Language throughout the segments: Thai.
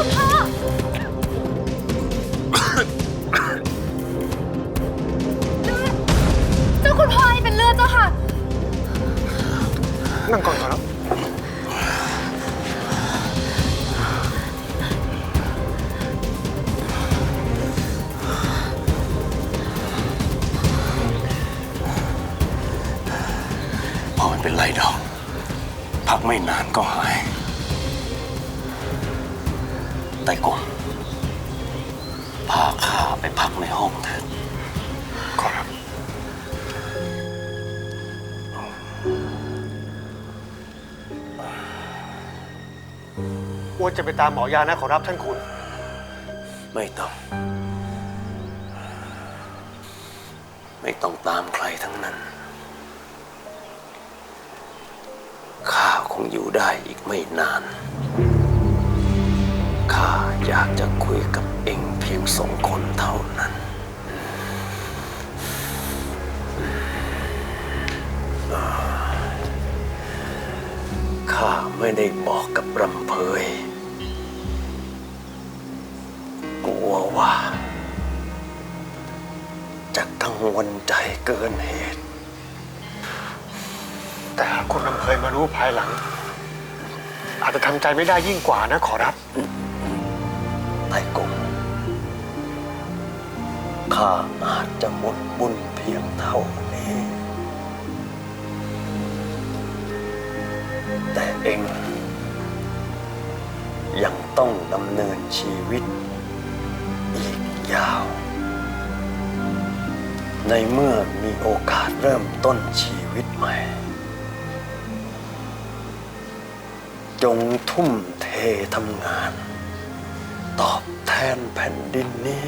คุณพ่อ เลือด เจ้าคุณพ่อให้เป็นเลือดเจ้าค่ะ นั่งก่อนขอรับพ่อไม่เป็นไรดอก พักไม่นานก็หายแต่กงพาข้าไปพักในห้องเถิดขอรับ อ้วนจะไปตามหมอยานะขอรับท่านคุณ ไม่ต้อง ไม่ต้องตามใครทั้งนั้น ข้าคงอยู่ได้อีกไม่นาน ข้าอยากจะคุยกับเองเพียงสองคนเท่านั้น ข้าไม่ได้บอกกับรำเพย กลัวว่า จะกังวลใจเกินเหตุ แต่หากคุณลำเพยมารู้ภายหลัง อาจจะทำใจไม่ได้ยิ่งกว่านะขอรับ ข้าอาจจะหมดบุญเพียงเท่านี้ แต่เองยังต้องดำเนินชีวิต อีกยาว ในเมื่อมีโอกาสเริ่มต้นชีวิตใหม่ จงทุ่มเททำงาน ตอบแทนแผ่นดินนี้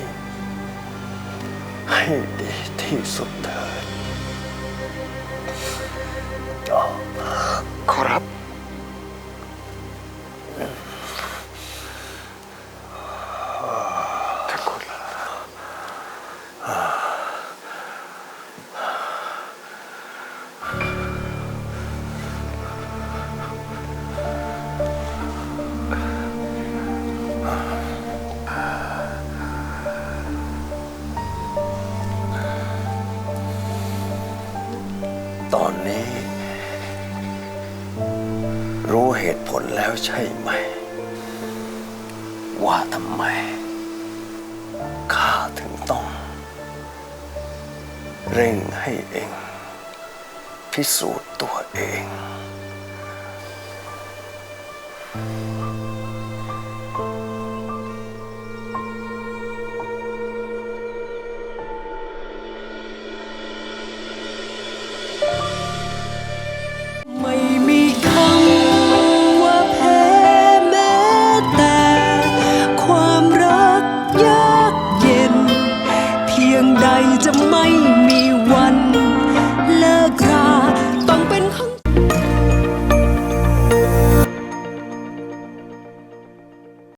ให้ดีที่สุ นี้ รู้เหตุผลแล้วใช่ไหม ว่าทำไมข้าถึงต้อง เร่งให้เอง พิสูจน์ตัวเอง